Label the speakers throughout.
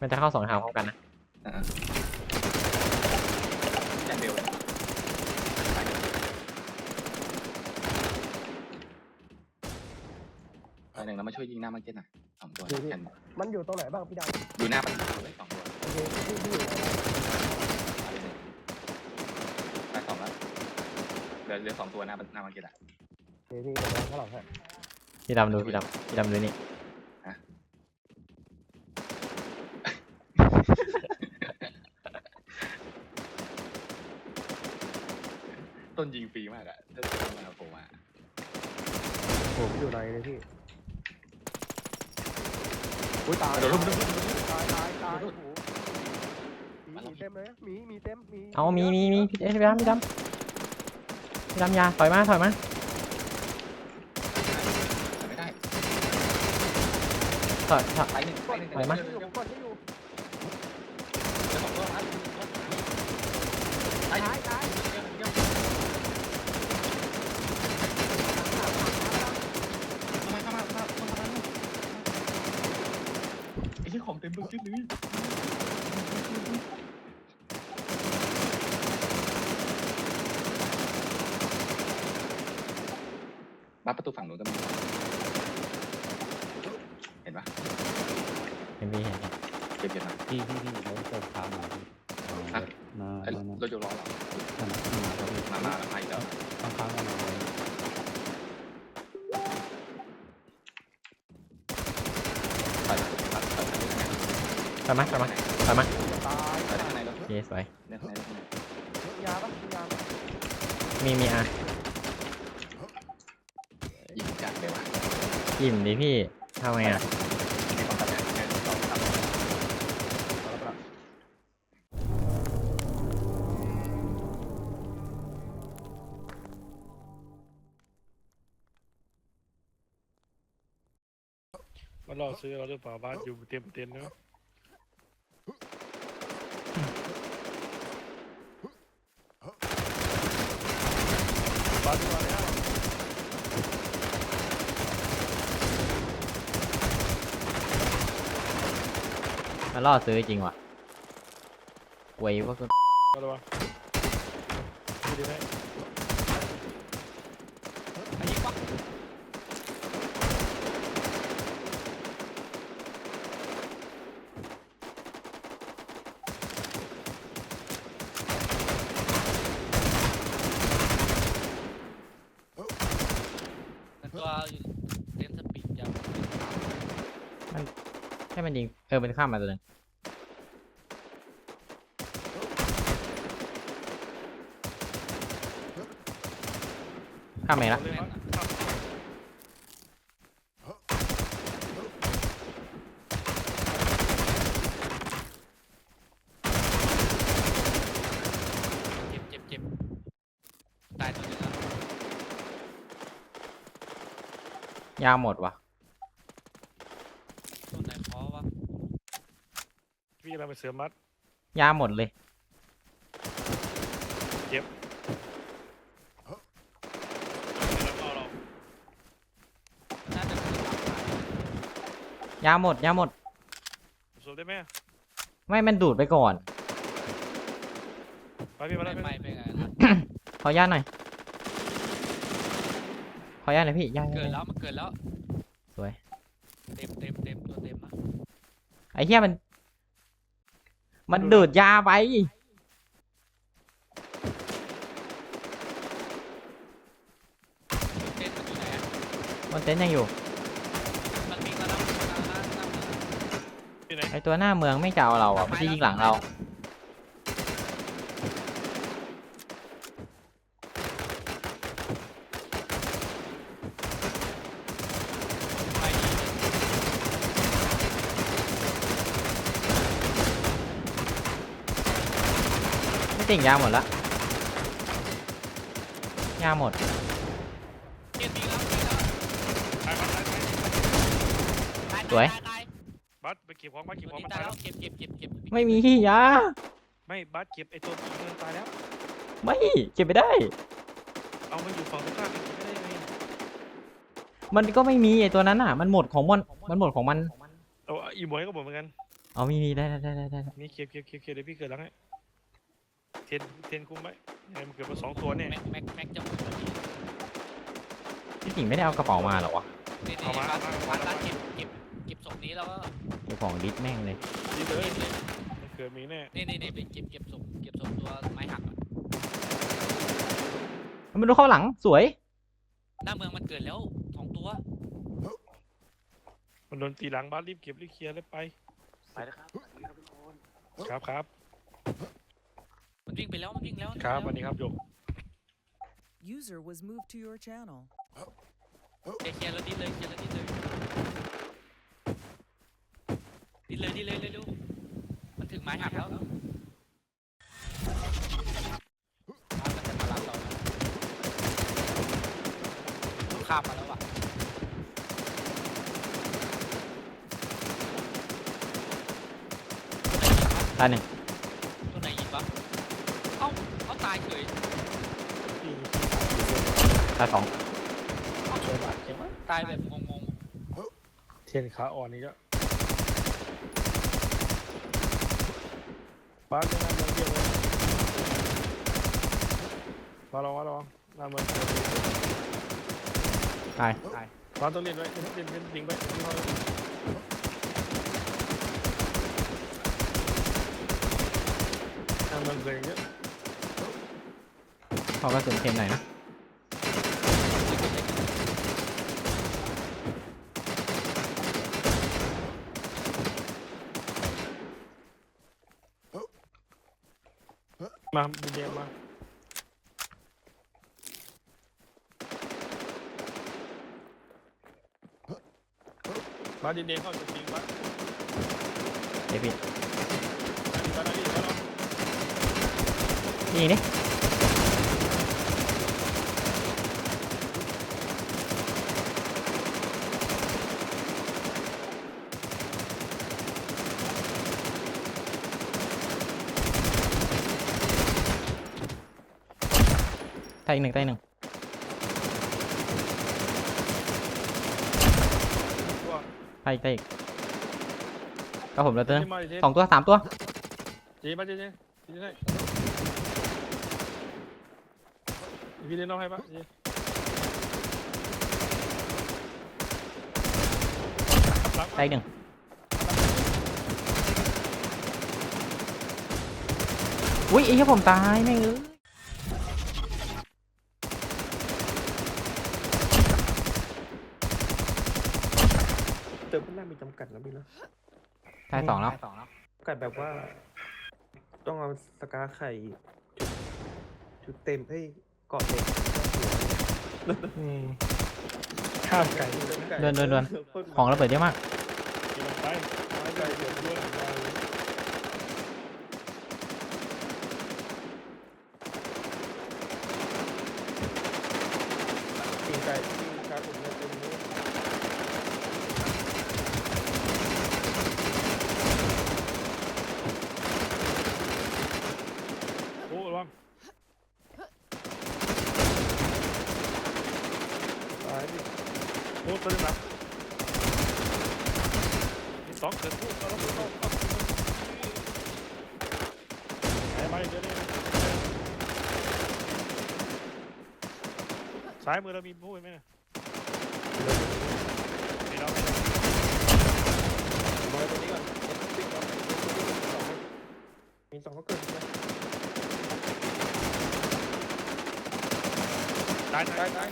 Speaker 1: มันจะเข้าสองทางพร้อมกันนะ
Speaker 2: อ่าแอนเบลไปหนึ่งแล้วมาช่วยยิงหน้ามาร์เก็ตหน่อยสองตัวแอน
Speaker 3: มันอยู่ตรงไหนบ้างพี่ดาว
Speaker 2: อยู่หน้าประตูเลยสองตัว
Speaker 3: โอเคพี่พี่อยู่ไหน
Speaker 2: ไปหนึ่งไปสองแล้วเหลือเหลือสองตัวหน้าหน้ามาร์เก็ตอะ
Speaker 3: โอเคพี่เดี๋ยวข้างหลังให้
Speaker 1: พี่ดำดูพี่ดำพี่ดำดูนี่
Speaker 2: ต้นยิงฟรีมากอะถ้าเจอมาผมอะ
Speaker 3: ผมอยู่ไหนเลยพี่อุ้ยตาย
Speaker 2: โดนลุม
Speaker 3: ตายตายตายโอ้โหหมีหมีเต็มเลยหมีหมีเต็มหมี
Speaker 1: เอามีมีมีพี่เอ้ยพี่ดำพี่ดำพี่ดำอยาถอยมาถอยมา
Speaker 2: ไม่ได้
Speaker 1: ถอยถอย
Speaker 2: ไปหนึ่งไปหนึ่ง
Speaker 1: ไปมั้ย
Speaker 3: อยู่ผมกดที่อยู่
Speaker 2: เจอสองตัวครับไป
Speaker 3: ตายตาย
Speaker 2: เข้ามาเข้ามาเข้ามาเข้ามาไอ้ที่ ของเต็มตัวจิ๊ดเลยบ้านประตูฝั่งนู้นก็มี เห็นปะ
Speaker 1: เห็นพี่เห็น
Speaker 2: เก็บเก็บมา
Speaker 4: พี่พี่พี่รถเกิดค้ามาพี่เอา
Speaker 2: ฮะ
Speaker 4: มา
Speaker 2: ไอ้
Speaker 4: มาร
Speaker 2: ถยกล้อเหรอ
Speaker 4: มามาครับพี่
Speaker 2: มามาแล้วมาอีกแล้ว
Speaker 4: ข้างข้างๆกันมาเลย
Speaker 2: ไปไปไปไป
Speaker 1: ถอยมาถอยมาถอยมา
Speaker 3: ตาย
Speaker 2: ไปข้างในแล้ว
Speaker 1: โอเคสวย
Speaker 2: ในข้างในข้างใน
Speaker 3: ยาปะยาปะ
Speaker 1: มีมีอะ
Speaker 2: ยิงจัดเลยว่ะ
Speaker 1: อิ่มดิพี่ทำไงอะ
Speaker 2: มีความตัดแรงแค่สองสาม
Speaker 3: เอาละปะ
Speaker 5: มันรอซื้อเราหรือเปล่าบ้านอยู่เต็มเต็มเนาะ บ้านมาแล้ว
Speaker 1: มา ล่อซื้อจริงว่ะเว้ยพวก
Speaker 5: มาแล้ววะดูดิไหม
Speaker 6: มันตัวเล่นสปีดจะ
Speaker 1: ให้มันยิงเออมันข้ามมาตัวหนึง ข้ามไหนละ
Speaker 5: เอาเลยมั้งครับ
Speaker 6: เจ็บเจ็บเจ็บตายตัวหนึงแล้ว
Speaker 1: ยาวหมดว่ะ
Speaker 6: ตัวไหนคอวะ
Speaker 5: พี่เราไปเสือมัด
Speaker 1: ยาวหมดเลย
Speaker 5: แล้วก็เรา
Speaker 6: น่าจะคือฝั่งซ้าย
Speaker 1: ยาวหมดยาวหมด
Speaker 5: สวมได้ไหม
Speaker 1: ไม่มันดูดไปก่อน
Speaker 5: ไปพี่มาแล้ว
Speaker 6: ไม่
Speaker 5: พี่
Speaker 6: ไม่เป็นไงล่ะ
Speaker 1: ขออนุญาตหน่อยขออนุญาตหน่อยพี่ย่า
Speaker 6: เกิดแล้วมันเกิดแล้ว
Speaker 1: สวย
Speaker 6: เต็มเต็มเต็มตัวเต็มนะ
Speaker 1: ไอ้เหี้ยมัน มันดูดยาไป
Speaker 6: เต้นมันอยู่ไหนอะ
Speaker 1: มันเต้นยังอยู่
Speaker 6: มันมีกระดับกระดับหน้าหน้าเมือง
Speaker 5: ที่ ไหน
Speaker 1: ไอ้ตัวหน้าเมืองไม่จะเอาเราอะไม่ใช่ยิงหลังเรา
Speaker 6: ไปดี
Speaker 1: ไม่ติ่งยาหมดละยาหมด
Speaker 6: เจ็บดีแล้วดีแล้ว
Speaker 5: ตายบัสตายตาย
Speaker 6: ตาย
Speaker 1: สวย
Speaker 5: เก็บของบัสเก็บ
Speaker 6: ตัว
Speaker 5: ของ
Speaker 6: นี้
Speaker 5: มัน
Speaker 6: ตา
Speaker 5: ตายย
Speaker 6: แล้
Speaker 5: แล้วว
Speaker 6: เก็บเก็บเก็บเก็บ
Speaker 1: ไม่มีที่ยา
Speaker 5: ไม่บัสเก็บไอ้ตัวที่เงินตายแล้ว
Speaker 1: ไม่เก็บไม่ได้
Speaker 5: เอามาอยู่ฝั่งตรงข้ามกันไม่ได้ยังไง
Speaker 1: มันก็ไม่มีไอ้ตัวนั้นอะ มันหมดของมันมันหมดของมัน
Speaker 5: เอาอีหมวยก็บอกเหมือนกัน
Speaker 1: เอามีมีได้ได้ได้ได้ได้
Speaker 5: นี่เคลียร์เคลียร์เคลียร์เคลียร์เดี๋ยวพี่เกิดหลังให้เทนเทนคุมไว้ยังไงมันเกิดมาสองตัวเนี่ย
Speaker 6: แม็กแม็กแม็กจะหมดแล้วพี่
Speaker 1: พี่สิงห์ไม่ได้เอากระเป๋ามาเหรอวะ
Speaker 6: นี่
Speaker 5: เอา
Speaker 6: นี่
Speaker 5: มา
Speaker 6: บ้าน
Speaker 5: เอามา
Speaker 6: บ้านร้านเก็บเก็บเก็บ ศพนี้แล้วก็
Speaker 1: เก็บของดิสแม่งเลย
Speaker 5: ดีเลยมันเกิดมีแน่
Speaker 6: นี่นี่นี่ไปเก็บเก็บศพเก็บศพตัวไม้หักอะ
Speaker 1: มันดูเข้าหลังสวย
Speaker 6: หน้าเมืองมันเกิดแล้วสองตัว
Speaker 5: มันโดนตีหลังบ้านรีบเก็บรีบเคลียร์แล้วไป
Speaker 2: ไปแล้วครับสวัสดีครับทุกคน
Speaker 5: ครับครับ
Speaker 6: มันวิ่งไปแล้วมันวิ่งแล้ว
Speaker 5: ครับวันนี้ครับโยก
Speaker 7: User was moved to your channel.
Speaker 6: เคลียร์เคลียร์แล้วดิ้นเลยเคลียร์แล้วดิ้นเลย ดิ้นเลยดิ้นเลยเร็วๆมันถึงไม้หักแล้วบ้านมันจะมารับเราแล้วข้ามมาแล้วว่ะ
Speaker 1: ตายหนึ่ง
Speaker 6: ตัวไหนยิงวะเอ้าเขาตายเฉย
Speaker 1: ตายสอง
Speaker 6: ตายแบบงง
Speaker 5: เทนขาอ่อนนี่ก็ บ้านยังไงเมืองเดียวเลยมาลองมาลองหน้าเมืองเกิด
Speaker 1: ตายตาย
Speaker 5: บ้านต้องเล่นไว้เล่นเล่นเล่นยิงไว้ยิงเขาหน้าเมืองเกิดอย่างเยอะ
Speaker 1: ขอกระสุนเข็มหน่อยนะ
Speaker 5: มาดีเดียมามาดีเดียเข้าจุดยิงมา
Speaker 1: เดี๋ยวพี่
Speaker 5: มาดีมาดีมาลอง
Speaker 1: นี่นี่ ตายอีกหนึ่งตายอีกหนึ่ง
Speaker 5: ตัว
Speaker 1: ตายอีกตายอีกก็ผมเหลือตัวนึง
Speaker 5: มาดิเทน
Speaker 1: สองตัวสามตัว
Speaker 5: เจีมาเจีเจีเจีให้พี่เล่นน้องให้ปะเจี
Speaker 1: ตายอีกหนึ่งอุ้ยไอ้เหี้ยผมตายแม่งเอ้ย
Speaker 3: เติมพลังมีจำกัด นะพี่นะ
Speaker 1: ตายสองแล้ว
Speaker 3: จำกัดแบบว่า ต้องเอาสกาไข่ชุดชุดเต็มเอ้ยเกาะเด็ก
Speaker 5: ข้ามไก่
Speaker 1: เดินเดินเดินของระเบิดเยอะมาก
Speaker 5: กินไปไปไก่เดือดด้วย
Speaker 3: ปีนไก่ปีนครับผมเนี่ยเป็นนี้
Speaker 5: โอ้ระวัง
Speaker 3: ตายดิ
Speaker 5: โอ้ตัวนึงหลังมีสองเกิดพูดเราต้องเข้าเข้าไปไปเดี๋ยวนี้ซ้ายมือเรามีพูดไหมเนี่ยมีแล้วมีแล้ว
Speaker 3: มาตัวนี้ก่อนติ๊กก่อนมีสองก็เกิดนะ
Speaker 5: ตาย
Speaker 3: ตา
Speaker 5: ตายย
Speaker 3: ตาย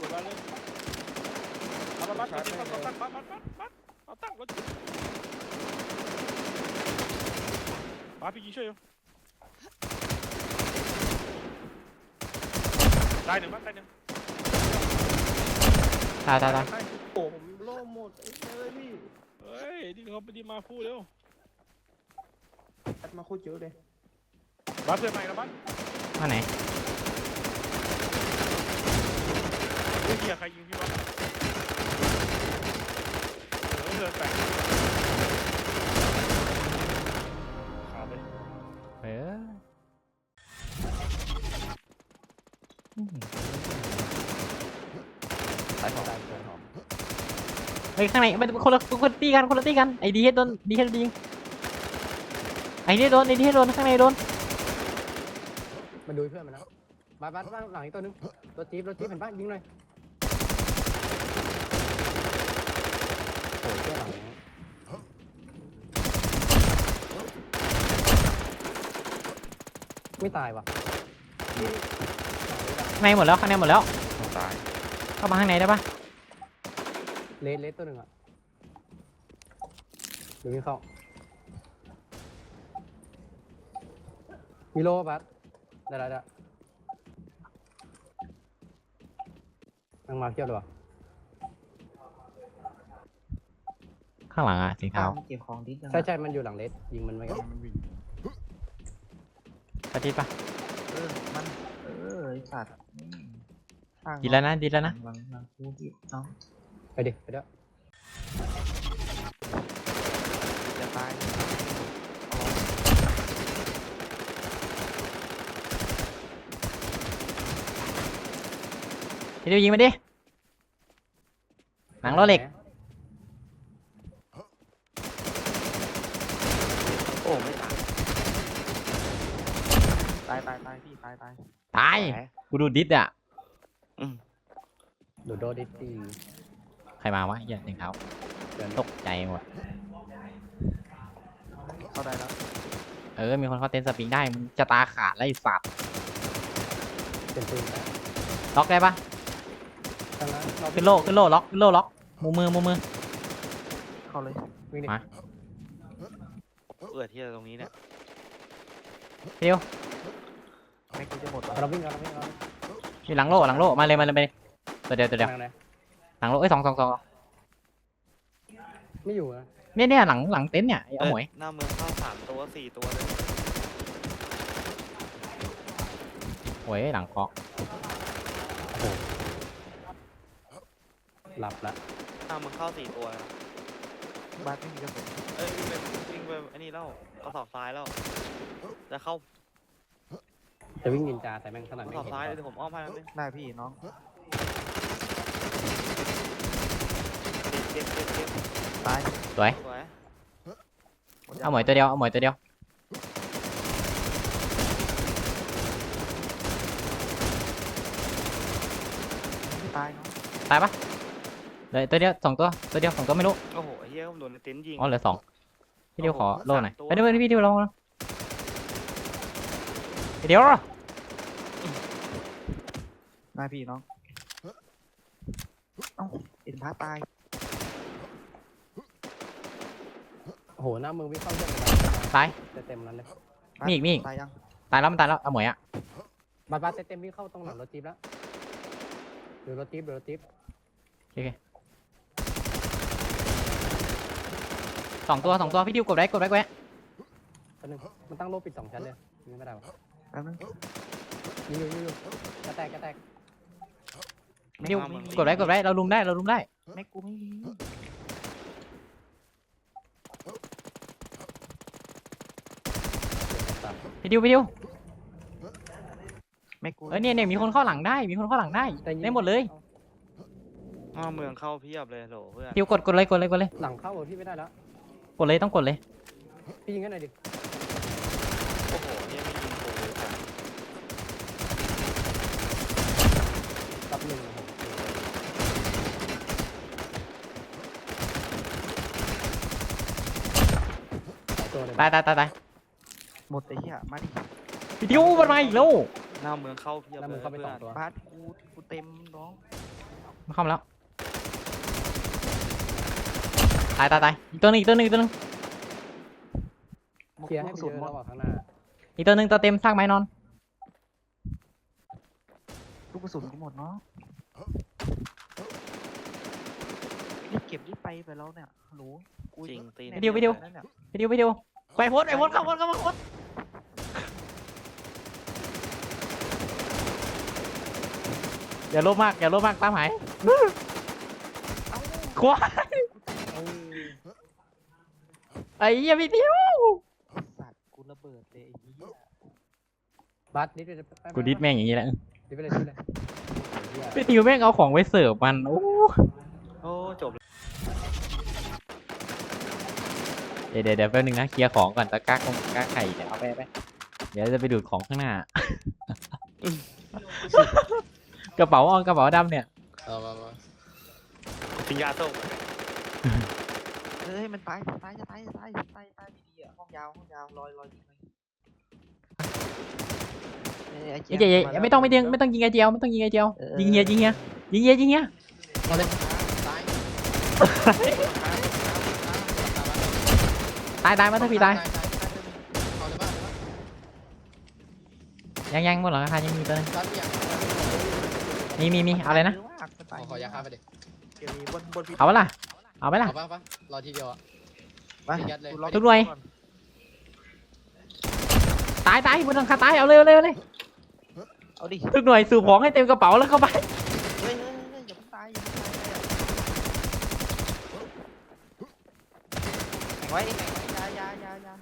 Speaker 5: กดมาเลย เอามาบัดเอาตั้งบัดบัดบัดบัดเอาตั้งรถมาพี่ยิงช่วยอยู่ตายหนึ่งบัดตายหนึ่ง
Speaker 1: ตายตายตาย
Speaker 3: โอ้ผมโล่หมดไอ้เอ้ยพี่
Speaker 5: เฮ้ยนี่เขาไปดีมาพูดเร็ว
Speaker 3: อัดมาคตรเยอะเลย
Speaker 5: บัดเพื่อนใหม่นะบัด
Speaker 1: มาไหน
Speaker 5: เฮียใครยิง ข้า
Speaker 4: ง
Speaker 1: ในมันคนละคนละตีกันคนละตีกันไอ้ดีเฮดโดนดีเฮดยิงไอ้ดีเฮดโดนไอ้ดีเฮดโดนข้างในโดน
Speaker 4: มันดูเพื่อนมันนะบ้านบ้านบ้านหลังอีกตัวนึงรถจี๊ปรถจี๊ปเห็นปะยิงหน่อยโอ้ยเพื่อนหลังนี้ไม่ตายว่ะ
Speaker 1: ข้างในหมดแล้วข้างในหมดแล้ว
Speaker 8: ตาย
Speaker 1: เข้ามาข้างในได้ปะ
Speaker 4: เลสเลสตัวหนึ่งอะเดูวิ่งเข้ามีโลบัสได้ได้ได้นั่งมาเที่ยวด้วยวะ
Speaker 1: ข้างหลังอะสีเทา
Speaker 6: เก็บของดิส
Speaker 4: ใช่ใช่มันอยู่หลังเลสยิงมันไม่กัน
Speaker 1: ปฏิปะ
Speaker 6: เออมันเออไอสัตว์อืมข้าง
Speaker 1: ดีแล้วนะดีแล้วนะ
Speaker 6: หลังหลังกูดิเนาะ
Speaker 4: ไปดิ ไปเด้อ
Speaker 6: จะตาย
Speaker 1: พี่ดิวยิงมาดิหนังล้อเหล็ก
Speaker 6: โอ้ไม่ตาย ตายตายตายพี่ตายตาย
Speaker 1: ตายกูดูดิสอะ
Speaker 4: โดโดดิตี
Speaker 1: ใครมาวะเหี้ยสีเทา
Speaker 4: เดิน
Speaker 1: ตกใจหมด
Speaker 6: เข้าได้แล้ว
Speaker 1: เออ มีคนเข้าเต็นท์สปริงได้มึงจะตาขาดแล้วไอ้สัตว์
Speaker 4: เป็นปืนไป
Speaker 1: ล็อกได้ปะ
Speaker 4: ทางนั้นเรา
Speaker 1: ขึ้นโลขึ้นโลล็อกขึ้นโลล็อกมือมือมือมือ
Speaker 6: เข้าเลย
Speaker 4: วิ่งดิ
Speaker 1: มา
Speaker 6: เอือที่ตรงนี้เนี่ย
Speaker 1: พี่ดิว
Speaker 6: ไม่กูจะหมดแล้ว
Speaker 4: เราวิ่งเราวิ่งเรา
Speaker 1: อยู่หลังโลหลังโลมาเลยมาเลยมาเลยตัวเดียวตัวเดียว
Speaker 4: ทางไหน
Speaker 1: หลังโลเอ้ยสองสองสอง
Speaker 4: ไม่อยู่นะ
Speaker 1: เนี่ยเนี่ยหลังหลังเต็นท์เนี่ยไอ้เอาหมวย
Speaker 6: หน้าเมืองเข้าสามตัวสี่ตัวเลย
Speaker 1: หวยหลังเคาะ
Speaker 4: หลับละ
Speaker 6: หน้าเมืองเข้าสี่ตัวนะบ้านไม่มีกระสุนเอ้ยวิ่งไปวิ่งไปอันนี้แล้วกระสอบซ้ายแล้วจะเข้า
Speaker 4: จะวิ่งนินจาแต่แม่งขนาด
Speaker 6: กระ
Speaker 4: ไม่
Speaker 6: สอบ
Speaker 4: เห็น
Speaker 6: ซ้าย
Speaker 4: ตัว
Speaker 6: เดี๋ยวผมอ้อมให้แล้วนึง
Speaker 9: ได้พี่น้อง
Speaker 6: เก็บเก็บเก็บ
Speaker 9: ตาย
Speaker 1: สวย
Speaker 6: สวย
Speaker 1: เอาหมวยตัวเดียว เอาหมวยตัวเดียว
Speaker 9: ไม่ตายเนาะ
Speaker 1: ตายปะเหลยตัวเดียวสองตัว ตัวเดียวสองตัวไม่รู้
Speaker 6: โอ้โหไอ้เหี้ยผมโดนในเต็นท์ยิง
Speaker 1: อ๋อเหลือสองพี่เดิวขอ
Speaker 6: โอ้โห
Speaker 1: น่อย
Speaker 6: สามตัว
Speaker 1: ไปด้วยพี่เดิวลองลองพี่ดิว
Speaker 9: ได้พี่น้อง เอ้าเอ็นพาตาย
Speaker 4: โอ้โหหน้ามือวิ่งเข้าเยอะเลย
Speaker 1: ตาย
Speaker 4: เต็มๆนั้นเลย
Speaker 1: มีอีกมีอีก
Speaker 9: ตายยัง
Speaker 1: ตายแล้วมันตายแล้วเอาหมวยอะ
Speaker 4: บัสบัสเต็มๆวิ่งเข้าตรงหลังรถจี๊ปแล้วดูรถจี๊ปดูรถจี๊ป
Speaker 1: สองตัวสองตัวพี่ดิวกดไว้กดไว้กดไว้
Speaker 4: ตัวหนึงมันตั้งโลปิดสองชั้นเลยยิงไม่ได้วะ
Speaker 9: แป๊บนึง
Speaker 4: ยิงอยู่ยิงอยู่กระแตกกระแตก
Speaker 1: พี่ดิวกดไว้กดไว้เราลุมได้เราลุมได้
Speaker 9: แม็กกูไม่มี
Speaker 1: พี่ ดิวพี่ดิว
Speaker 9: แม็กกู
Speaker 1: เออเนี่ยเนี่ยมีคนเข้าหลังได้มีคนเข้าหลังได้
Speaker 4: แต่ยิง
Speaker 1: ได้หมดเลย
Speaker 6: หน้าเมืองเข้าเพียบเลยโหลเพื่อน
Speaker 1: พี่ดิวกดกดเลยกดเลยกดเลย
Speaker 4: หลังเข้าเหรอพี่ไม่ได้แล้ว
Speaker 1: กดเลยต้องกดเลย
Speaker 4: พี่ยิงกันหน่อยดิ
Speaker 6: โอ้โหเนี่ยไม่ยิงกูเลยจ้ะ
Speaker 4: รับหนึ่งโอ้โหหลายตัวเลย
Speaker 1: ตายตายตายตาย
Speaker 9: หมดไอ้เหี้ยมาดิ
Speaker 1: พี่ดิวมันมาอีกแล้ว
Speaker 6: หน้าเมืองเข้าเพียบ
Speaker 4: แล้ว
Speaker 6: เล
Speaker 4: มึง
Speaker 6: ย
Speaker 4: เข้าไป
Speaker 6: เพื่
Speaker 4: ส
Speaker 6: อ
Speaker 4: อง
Speaker 6: น
Speaker 4: ตัว
Speaker 9: บาสกูกูเต็มน้อง
Speaker 1: มันเข้ามาแล้วตายตายตายอีกตัวหนึงอีกตัวหนึงอีกตัวหนึง
Speaker 9: หมด
Speaker 4: เคลียร์ให้
Speaker 9: ก
Speaker 4: ไป
Speaker 9: ระสุน
Speaker 4: เยอะ
Speaker 9: หมด
Speaker 4: ระหว่างข้างหน้า
Speaker 1: อีกตัวหนึงตัวเต็มซากไม้นอน
Speaker 9: ลูกกระสุนกูหมดเนาะรีบเก็บรีบไปไปแล้วเนี่ยหนูกู
Speaker 6: จริงตีน
Speaker 1: ไปดิวไปดิว
Speaker 9: นั่นเนี่ย
Speaker 1: พี่ดิวพี่ดิว ไปโพสไปโพสเข้าโพสเข้ามาโพสอย่าโลภมากอย่าโลภมากตามหายควายไอ้เหี้ยพี่ดิว
Speaker 9: สัตว์กูระเบิดเลยไอ้เหี้ย
Speaker 4: บัสดิสไปไปไป
Speaker 1: กูดิสแม่งอย่างนี้แหละ
Speaker 4: ดิสไปเลยดิสไปเลยเหี้ย
Speaker 1: พี่ดิวแม่งเอาของไว้เสิร์ฟมันโอ้
Speaker 6: โอ้จบ
Speaker 1: เดี๋ยวเดี๋ยวเดี๋ยวแป๊บนึงนะเคลียร์ของก่อนตะกร้าคงตะกร้าไข่เดี๋ยวเอาไปไปเดี๋ยวจะไปดูดของข้างหน้า กระเป๋าเอากระเป๋าดำเนี่ย
Speaker 4: เอามามา
Speaker 10: ปิงยาโต้
Speaker 9: เฮ้ยมันตายตายจะตายจะตายจะตายตายดีอะห้องยาวห้องยาวลอยลอยยิงเลยเอ้ยไอ้
Speaker 1: เอ้ย
Speaker 9: เจี๊
Speaker 1: เดี๋
Speaker 9: ย
Speaker 1: ยว
Speaker 9: บ
Speaker 1: เดี๋ยวไม่ต้องไม่ต้องไม่ต้องยิงไอเจียวไม่ต้องยิงไอเจียว
Speaker 9: เออ
Speaker 1: ยิงเฮียยิงเฮียยิงเฮียยิงเฮีย
Speaker 4: เอาเลยตาย
Speaker 1: ตายตายมาเถอะพี่ตาย
Speaker 4: เอาเลยป่ะเอาเลยป่ะ
Speaker 1: ยังยังบนหลังคายังมีตัวนึง
Speaker 4: ตายเปียก
Speaker 1: มีมีมีเอาเลยนะ
Speaker 9: เยมากมันตาย
Speaker 4: ขอขอยาฆ่าไปดิ
Speaker 3: เกมนี้บนบนพี
Speaker 1: เอาปะล่ะเอาไปล่ะ
Speaker 4: เอาป่ะป่ะรอทีเดียวอะ
Speaker 9: ไป
Speaker 4: ยัดเลย
Speaker 9: กูรอ
Speaker 1: ทุกหน่วย ตายตายบนหลังคาตายเอาเลยเอาเลยเอาเลย
Speaker 9: เอาดิ
Speaker 1: ทุกหน่วยสูบของให้เต็มกระเป๋าแล้วเข้าไป
Speaker 9: เฮ้ยเฮ้ยเฮ้ยอย่าเพิ่งตายอย่าเพิ่งตายแข่งไว้แข่งไว้อยาอยาอยาอยา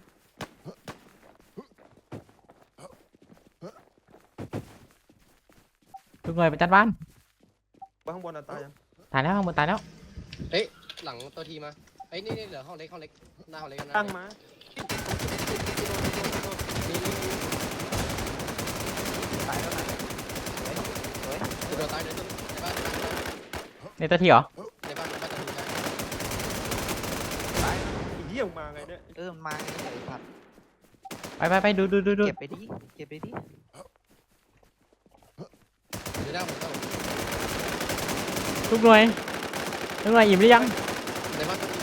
Speaker 1: ทุกหน่วยไปจัดบ้าน
Speaker 3: บ้างข้างบนอะตายยัง
Speaker 1: ตายแล้วข้างบนตายแล้ว
Speaker 4: หลังตัวทีมาเอ้ยนี่นี่เหลือห้องเล็กห้องเล็กหน้าห้องเล็กหน้า
Speaker 3: ตั้ง
Speaker 4: ห้องเล็ก
Speaker 3: มา
Speaker 4: นี่นี่นี่
Speaker 9: ตายแล้วนะสวยสวย
Speaker 4: กูโดนตายเลยในบ้านในบ้าน
Speaker 1: ในตัวที่เหรอ
Speaker 4: ในบ้านในบ้านตัวทีใช่
Speaker 9: ตาย
Speaker 3: อีเหี้ยมึงมาไงเนี่ย
Speaker 9: เออมันมาไงไอ้สัตว์
Speaker 1: ไปไปไปดูดูดูดู
Speaker 9: เก็บไปดิเก็บไปดิ
Speaker 4: อยู่ หน้าผมต้อง
Speaker 1: ทุกหน่วยทุกหน่วยอิ่มหรือยัง
Speaker 4: ในบ้านตัวที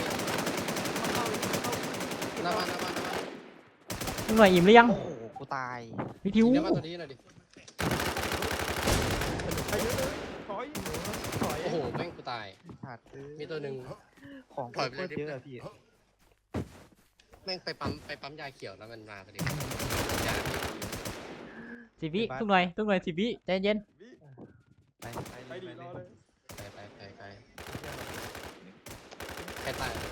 Speaker 4: หน้าบ้านหน้าบ้านหน้าบ้าน
Speaker 1: ทุกหน่วยอิ่มหรือยัง
Speaker 9: โอ้โหกูตาย
Speaker 1: พี่ทิว
Speaker 4: ในบ้านตัวทีหน่อยดิ
Speaker 3: ไปเยอะเลยถอยถอย
Speaker 4: โอ้โหแม่งกูตาย
Speaker 9: สัตว์เอ้ย
Speaker 4: มีตัวหนึ่ง
Speaker 9: ของ
Speaker 4: ปล่อยไปเลย
Speaker 9: โคตรเยอะอะพี่
Speaker 4: แม่งไปปั๊มไปปั๊มยาเขียวแล้วมันมาพอดียา
Speaker 1: สิบวิทุกหน่วยทุกหน่วยสิบวิใจเย็น
Speaker 9: ไปไป
Speaker 3: ไป
Speaker 9: เลย
Speaker 3: ดี
Speaker 9: ไป
Speaker 3: ร
Speaker 9: เล
Speaker 3: อยเลย
Speaker 4: ไปไปไปไปใครตาย